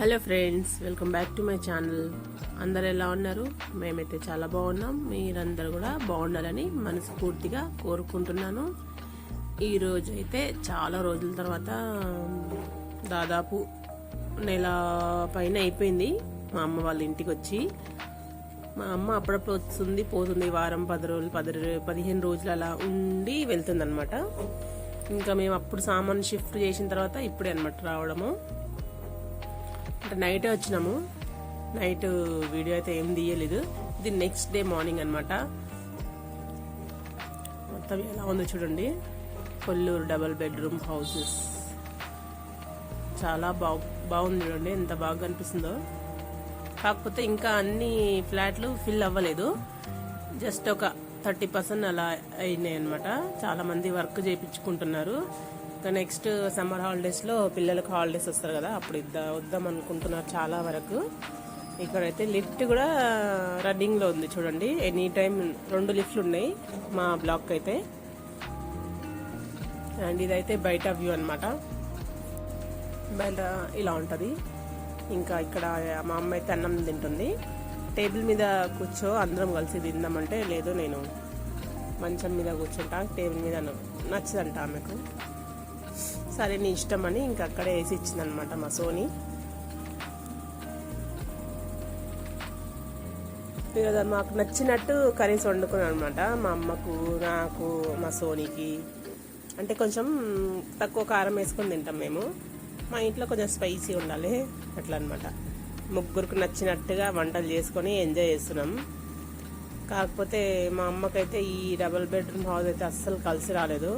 Hello friends welcome back to my channel. అందరు ఎలా ఉన్నారు? మేమైతే చాలా బాగున్నాం. మీరందరూ కూడా బాగుండాలని మనస్ఫూర్తిగా కోరుకుంటున్నాను. ఈరోజు అయితే చాలా రోజుల తర్వాత దాదాపు నెల పైన అయిపోయింది. మా అమ్మ వాళ్ళ ఇంటికి వచ్చి మా అమ్మ అప్పుడప్పుడు వస్తుంది పోతుంది వారం పది రోజులు పది పదిహేను రోజులు అలా ఉండి వెళ్తుంది అనమాట ఇంకా మేము అప్పుడు సామాన్ షిఫ్ట్ చేసిన తర్వాత ఇప్పుడే అనమాట రావడము. నైటే వచ్చినాము. నైట్ వీడియో అయితే ఏం తీయలేదు. ఇది నెక్స్ట్ డే మార్నింగ్ అనమాట మొత్తం ఎలా ఉందో చూడండి. కొల్లూరు డబల్ బెడ్రూమ్ హౌసెస్ చాలా బాగు బాగుంది చూడండి. ఎంత బాగా అనిపిస్తుందో కాకపోతే ఇంకా అన్ని ఫ్లాట్లు ఫిల్ అవ్వలేదు. జస్ట్ ఒక థర్టీ పర్సెంట్ అలా అయినాయి అనమాట చాలా మంది వర్క్ చేయించుకుంటున్నారు. ఇంకా నెక్స్ట్ సమ్మర్ హాలిడేస్లో పిల్లలకు హాలిడేస్ వస్తారు కదా అప్పుడు ఇద్దా వద్దాం అనుకుంటున్నారు చాలా వరకు. ఇక్కడైతే లిఫ్ట్ కూడా రన్నింగ్లో ఉంది చూడండి. ఎనీ టైం రెండు లిఫ్ట్లు ఉన్నాయి మా బ్లాక్ అయితే. అండ్ ఇదైతే బయట వ్యూ అనమాట బయట ఇలా ఉంటుంది. ఇంకా ఇక్కడ మా అమ్మ అయితే అన్నం తింటుంది. టేబుల్ మీద కూర్చో అందరం కలిసి తిందామంటే లేదు నేను. మంచం మీద కూర్చుంటా టేబుల్ మీద నచ్చదంట ఆమెకు. సరే నీ ఇష్టం అని ఇంకా అక్కడే వేసి ఇచ్చిందనమాట మా సోని. మాకు నచ్చినట్టు కర్రీస్ వండుకున్నాను అనమాట మా అమ్మకు నాకు మా సోనికి. అంటే కొంచెం తక్కువ కారం వేసుకొని తింటాం మేము. మా ఇంట్లో కొంచెం స్పైసీ ఉండాలి అట్లా అనమాట ముగ్గురికి నచ్చినట్టుగా వంటలు చేసుకొని ఎంజాయ్ చేస్తున్నాం. కాకపోతే మా అమ్మకైతే ఈ డబుల్ బెడ్రూమ్ హౌస్ అయితే అస్సలు కలిసి రాలేదు.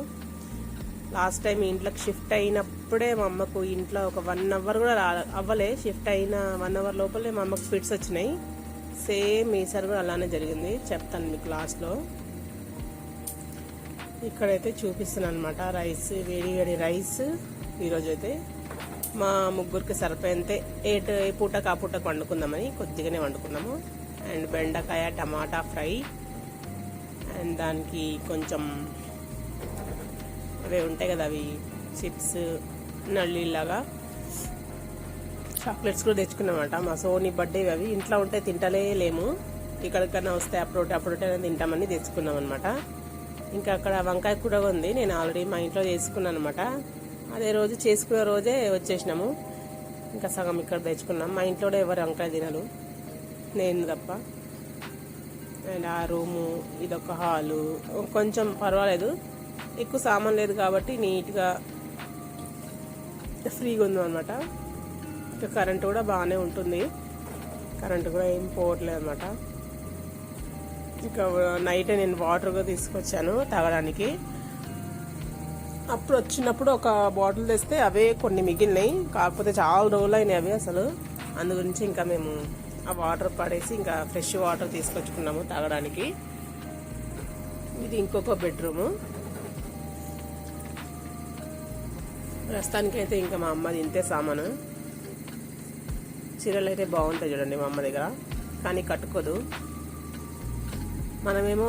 లాస్ట్ టైం ఇంట్లోకి షిఫ్ట్ అయినప్పుడే మా అమ్మకు ఇంట్లో ఒక వన్ అవర్ కూడా రా అవ్వలే. షిఫ్ట్ అయిన వన్ అవర్ లోపలే మా అమ్మకు ఫిట్స్ వచ్చినాయి. సేమ్ ఈసారి కూడా అలానే జరిగింది. చెప్తాను మీకు లాస్ట్లో ఇక్కడైతే చూపిస్తున్నాను అనమాట రైస్ వేడి వేడి రైస్ ఈరోజు అయితే మా ముగ్గురికి సరిపోయేంతే. ఏట ఏ పూటకు ఆ పూటకు వండుకుందామని కొద్దిగానే వండుకున్నాము. అండ్ బెండకాయ టమాటా ఫ్రై. అండ్ దానికి కొంచెం అవి ఉంటాయి కదా అవి చిప్స్ నల్లిలాగా చాక్లెట్స్ కూడా తెచ్చుకున్నామట. మా సోనీ బర్త్డే అవి. ఇంట్లో ఉంటే తింటలే లేము. ఇక్కడికన్నా వస్తే అప్పుడు అప్పుడు తింటామని తెచ్చుకున్నాం అనమాట ఇంకా అక్కడ వంకాయ కూడా ఉంది. నేను ఆల్రెడీ మా ఇంట్లో చేసుకున్నాను అనమాట అదే రోజు చేసుకునే రోజే వచ్చేసినాము. ఇంకా సగం ఇక్కడ తెచ్చుకున్నాం. మా ఇంట్లో కూడా ఎవరు వంకాయ తినరు. నేను తప్ప. అండ్ ఆ రూము ఇదొక హాలు. కొంచెం పర్వాలేదు. ఎక్కువ సామాన్ లేదు కాబట్టి నీట్గా ఫ్రీగా ఉంది అనమాట ఇంకా కరెంట్ కూడా బాగానే ఉంటుంది. కరెంట్ కూడా ఏం పోవట్లేదు అనమాట ఇంకా నైట్ నేను వాటర్ కూడా తీసుకొచ్చాను తాగడానికి. అప్పుడు వచ్చినప్పుడు ఒక బాటిల్ తెస్తే అవే కొన్ని మిగిలినాయి. కాకపోతే చాలా రోజులు అయినాయి అవి అసలు. అందు గురించి ఇంకా మేము ఆ వాటర్ పడేసి ఇంకా ఫ్రెష్ వాటర్ తీసుకొచ్చుకున్నాము తాగడానికి. ఇది ఇంకొక బెడ్రూము. ప్రస్తుతానికైతే ఇంకా మా అమ్మది ఇంతే సామాను. చీరలు అయితే బాగుంటాయి చూడండి మా అమ్మ దగ్గర కానీ కట్టుకోదు. మనమేమో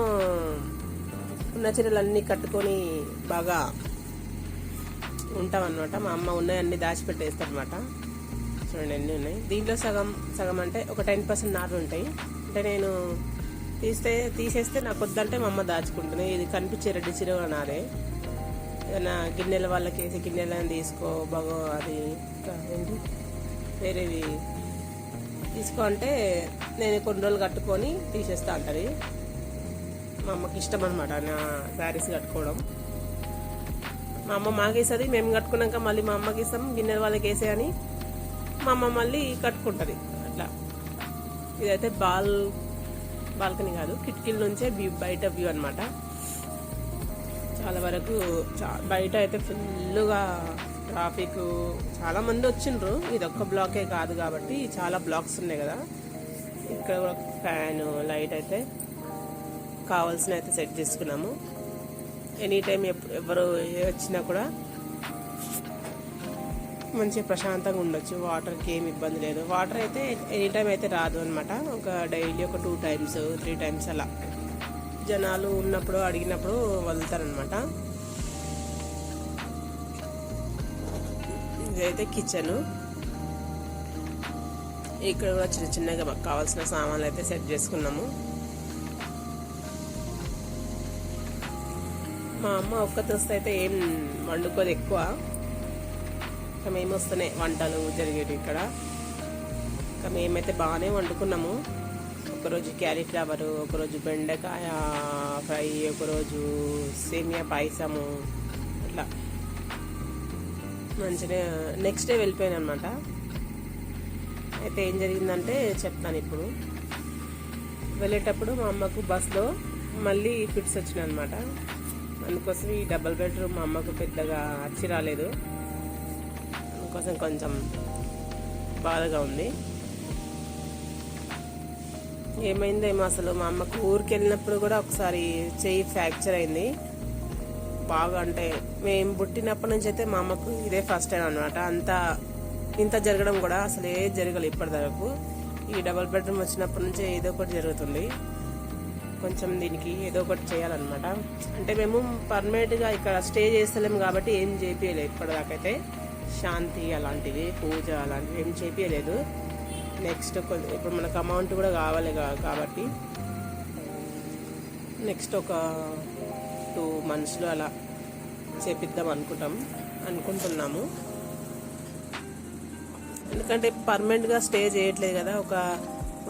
ఉన్న చీరలు అన్నీ కట్టుకొని బాగా ఉంటాం మా అమ్మ ఉన్నాయన్నీ దాచిపెట్టేస్తారనమాట చూడండి అన్నీ ఉన్నాయి. దీంట్లో సగం సగం అంటే ఒక టెన్ పర్సెంట్ నారు ఉంటాయి. అంటే నేను తీస్తే తీసేస్తే నాకు వద్దంటే మా అమ్మ దాచుకుంటుంది. ఇది కనిపించే రెడ్డి చీర నారే ఏదైనా గిన్నెల వాళ్ళకి వేసి గిన్నెలను తీసుకో బాగో అది ఏంటి? వేరేవి తీసుకో అంటే నేను కొన్ని రోజులు కట్టుకొని తీసేస్తా అంటది. మా అమ్మకి ఇష్టం అనమాట నా శారీస్ కట్టుకోవడం. మా అమ్మ మాకేస్తుంది మేము కట్టుకున్నాక మళ్ళీ మా అమ్మకి ఇస్తాం గిన్నెల వాళ్ళకి వేసే అని మా అమ్మ మళ్ళీ కట్టుకుంటుంది. అట్లా. ఇదైతే బాల్ బాల్కనీ కాదు కిటికీల నుంచే వ్యూ బయట వ్యూ అనమాట చాలా వరకు చా- బయట అయితే ఫుల్గా ట్రాఫిక్. చాలా మంది వచ్చిండ్రు. ఇది ఒక్క బ్లాకే కాదు కాబట్టి చాలా బ్లాక్స్ ఉన్నాయి కదా. ఇక్కడ కూడా ఫ్యాన్ లైట్ అయితే కావాల్సిన అయితే సెట్ చేసుకున్నాము. ఎనీ టైం ఎప్పుడు ఎవరు వచ్చినా కూడా మంచిగా ప్రశాంతంగా ఉండొచ్చు. వాటర్కి ఏమి ఇబ్బంది లేదు. వాటర్ అయితే ఎనీ టైం అయితే రాదు అనమాట ఒక డైలీ ఒక టూ టైమ్స్ త్రీ టైమ్స్ అలా. జనాలు ఉన్నప్పుడు అడిగినప్పుడు వదులుతారనమాట ఇదైతే కిచెన్. ఇక్కడ కూడా చిన్న చిన్నగా మాకు కావాల్సిన సామాన్లు అయితే సెట్ చేసుకున్నాము. మా అమ్మ ఒక్క దోస్త అయితే ఏం వండుకోదు ఎక్కువ. ఇంకా మేము వస్తున్నాయి వంటలు జరిగేవి ఇక్కడ. ఇంకా మేమైతే బాగానే వండుకున్నాము. ఒకరోజు క్యాలీఫ్లవర్ ఒకరోజు బెండకాయ ఫ్రై ఒకరోజు సేమియా పాయసము ఇట్లా మంచిగా నెక్స్ట్ డే వెళ్ళిపోయాను అనమాట అయితే ఏం జరిగిందంటే చెప్తాను ఇప్పుడు. వెళ్ళేటప్పుడు మా అమ్మకు బస్లో మళ్ళీ ఫిట్స్ వచ్చినాయి అనమాట అందుకోసం ఈ డబల్ బెడ్రూమ్ మా అమ్మకు పెద్దగా అచ్చి రాలేదు. అందుకోసం కొంచెం బాధగా ఉంది. ఏమైందేమో అసలు మా అమ్మకు ఊరికి వెళ్ళినప్పుడు కూడా ఒకసారి చెయ్యి ఫ్రాక్చర్ అయింది. బాగా అంటే మేము పుట్టినప్పటి నుంచి అయితే మా అమ్మకు ఇదే ఫస్ట్ టైం అనమాట అంత ఇంత జరగడం కూడా అసలు ఏ జరగలేదు ఇప్పటివరకు. ఈ డబుల్ బెడ్రూమ్ వచ్చినప్పటి నుంచి ఏదో ఒకటి జరుగుతుంది. కొంచెం దీనికి ఏదో ఒకటి చేయాలన్నమాట. అంటే మేము పర్మనెంట్గా ఇక్కడ స్టే చేస్తలేము కాబట్టి ఏం చేపియలేదు ఇప్పటిదాకైతే. శాంతి అలాంటివి పూజ అలాంటివి ఏం చేపియలేదు. నెక్స్ట్ ఇప్పుడు మనకు అమౌంట్ కూడా కావాలి కాబట్టి నెక్స్ట్ ఒక టూ మంత్స్లో అలా చేపిద్దాం అనుకుంటాం అనుకుంటున్నాము. ఎందుకంటే పర్మనెంట్గా స్టే చేయట్లేదు కదా ఒక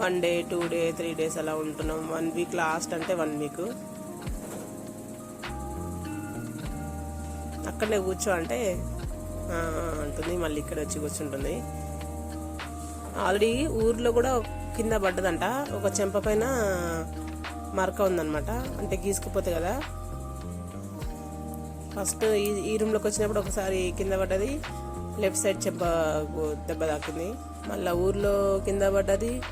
one day two day three days అలా ఉంటున్నాం. వన్ వీక్ లాస్ట్ అంటే వన్ వీక్. అక్కడనే కూర్చో అంటే అంటుంది మళ్ళీ ఇక్కడ వచ్చి కూర్చుంటుంది. ఆల్రెడీ ఊర్లో కూడా కింద పడ్డదంట. ఒక చెంప పైన మరక ఉందన్నమాట. అంటే గీసుకుపోతే కదా. ఫస్ట్ ఈ ఈ రూమ్లోకి వచ్చినప్పుడు ఒకసారి కింద పడ్డది. లెఫ్ట్ సైడ్ చెంప దెబ్బ తాకింది. మళ్ళీ ఊర్లో కింద పడ్డది.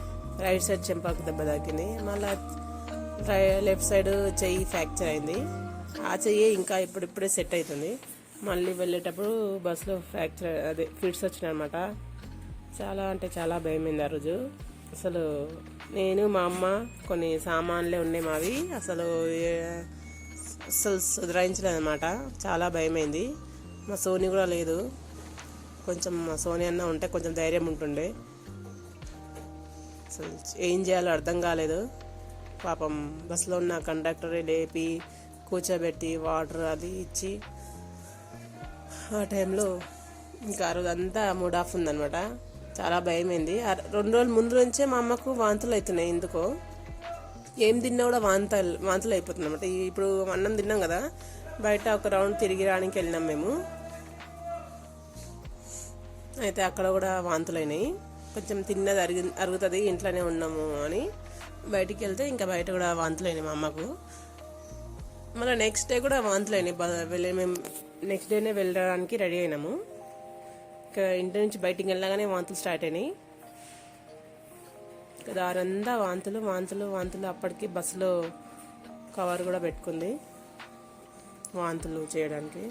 రైట్ సైడ్ చెంపకు దెబ్బ తాకింది. మళ్ళీ లెఫ్ట్ సైడ్ చెయ్యి ఫ్రాక్చర్ అయింది. ఆ చెయ్యి ఇంకా ఇప్పుడిప్పుడే సెట్ అవుతుంది మళ్ళీ వెళ్ళేటప్పుడు బస్సులో ఫ్రాక్చర్ అదే ఫిట్స్ వచ్చినాయి అనమాట చాలా అంటే చాలా భయమైంది ఆ రోజు. అసలు నేను మా అమ్మ కొన్ని సామాన్లే ఉన్నాయి మావి. అసలు అసలు సుధరాయించలేదన్నమాట చాలా భయమైంది. మా సోని కూడా లేదు. కొంచెం మా సోని అన్న ఉంటే కొంచెం ధైర్యం ఉంటుండే. అసలు ఏం చేయాలో అర్థం కాలేదు. పాపం బస్సులో ఉన్న కండక్టరే లేపి కూర్చోబెట్టి వాటర్ అది ఇచ్చి ఆ టైంలో ఇంకా ఆ రోజు అంతా మూడ్ ఆఫ్ ఉందనమాట చాలా భయమైంది. రెండు రోజుల ముందు నుంచే మా అమ్మకు వాంతులు అవుతున్నాయి ఎందుకో. ఏం తిన్నా కూడా వాంత వాంతులు అయిపోతుంది అనమాట ఇప్పుడు అన్నం తిన్నాం కదా బయట ఒక రౌండ్ తిరిగి రావడానికి వెళ్ళినాం మేము. అయితే అక్కడ కూడా వాంతులు అయినాయి. కొంచెం తిన్నది అరిగి అరుగుతుంది ఇంట్లోనే ఉన్నాము అని. బయటికి వెళ్తే ఇంకా బయట కూడా వాంతులు అయినాయి మా అమ్మకు. మళ్ళీ నెక్స్ట్ డే కూడా వాంతులు అయినాయి. వెళ్ళి మేము నెక్స్ట్ డేనే వెళ్ళడానికి రెడీ అయినాము. ఇక ఇంటి నుంచి బయటికి వెళ్ళగానే వాంతులు స్టార్ట్ అయినాయి. దారంతా వాంతులు వాంతులు వాంతులు. అప్పటికి బస్సులో కవర్ కూడా పెట్టుకుంది వాంతులు చేయడానికి.